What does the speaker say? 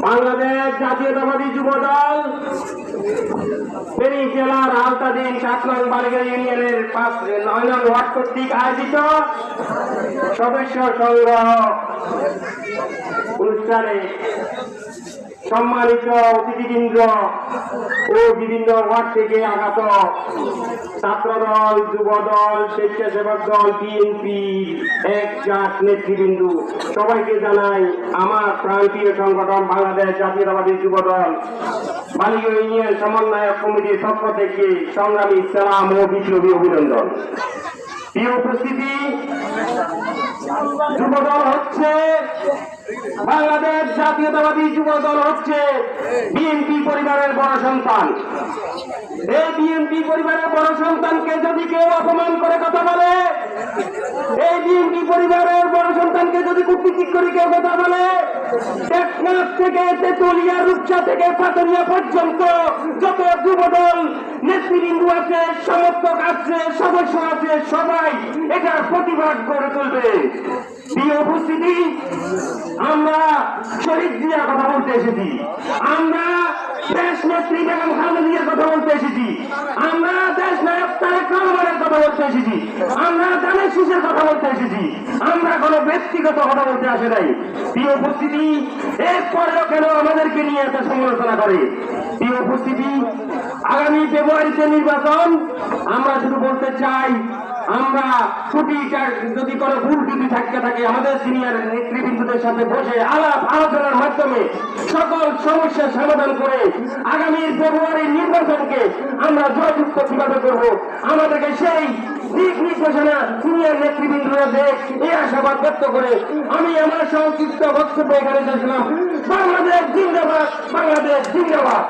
বাংলাদেশ জাতীয়তাবাদী যুব দল ফেনী জেলার আলতাদিন সাত নং বালিকা ইউনিয়নের পাঁচ নয় নং ওয়ার্ড কর্তৃক আয়োজিত সদস্য সংগ্রহ অনুষ্ঠানে সম্মানিত অতিথিবৃন্দ ও বিভিন্ন ওয়ার্ড থেকে আগত ছাত্রদল, যুবদল, স্বেচ্ছাসেবক দল বিএনপি এক জাত নেতৃবৃন্দ, সবাইকে জানাই আমার প্রান্তীয় সংগঠন বাংলাদেশ জাতীয়তাবাদী যুবদল বালিকা ইউনিয়ন সমন্বয়ক কমিটির পক্ষ থেকে সংগ্রামী সালাম ও বিপ্লবী অভিনন্দন। প্রিয় উপস্থিতি যুবদল হচ্ছে। বাংলাদেশ জাতীয়তাবাদী যুব দল হচ্ছে বিএনপি পরিবারের বড় সন্তান। এই বিএনপি পরিবারের বড় সন্তানকে যদি কেউ অপমান করে কথা বলে, এই বিএনপি পরিবারের বড় সন্তানকে যদি কূটনীতিক করে কেউ কথা বলে টেকনাফ থেকে তেতুলিয়া, রূপসা থেকে পাতরিয়া পর্যন্ত যত যুবদল, নেতৃবৃন্দ আছে, সমর্থক আছে, সদস্য আছে, সবাই এটার প্রতিবাদ করে তুলবে। উপস্থিতি, আমরা শহীদ জিয়ার কথা বলতে এসেছি। আমরা দেশ নেত্রী বেগম খালেদা জিয়ার কথা বলতে এসেছি। আমরা দেশ নায়ক তারেক কথা বলতে এসেছি। আমরা দানের শিশের কথা বলতে এসেছি। কোনো ব্যক্তিগত কথা বলতে আসে নাই। প্রিয় উপস্থিতি, এরপরেও কেন আমাদেরকে নিয়ে এত সমালোচনা করে? প্রিয় উপস্থিতি, আগামী ফেব্রুয়ারিতে নির্বাচন, আমরা শুধু বলতে চাই, আমরা ছুটি যদি কোনো ভুল ত্রুটি থাকতে থাকে, আমাদের সিনিয়র নেতৃবৃন্দদের সাথে বসে আলাপ আলোচনার মাধ্যমে সকল সমস্যার সমাধান করে আগামী ফেব্রুয়ারি নির্বাচনকে আমরা জয়যুক্ত কীভাবে করব, আমাদেরকে সেই দিক ঘোষণা সিনিয়র নেতৃবৃন্দরা দেখ এই আশাবাদ ব্যক্ত করে আমি আমার সংক্ষিপ্ত বক্তব্য এখানে শেষলাম বাংলাদেশ জিন্দাবাদ বাংলাদেশ জিন্দাবাদ।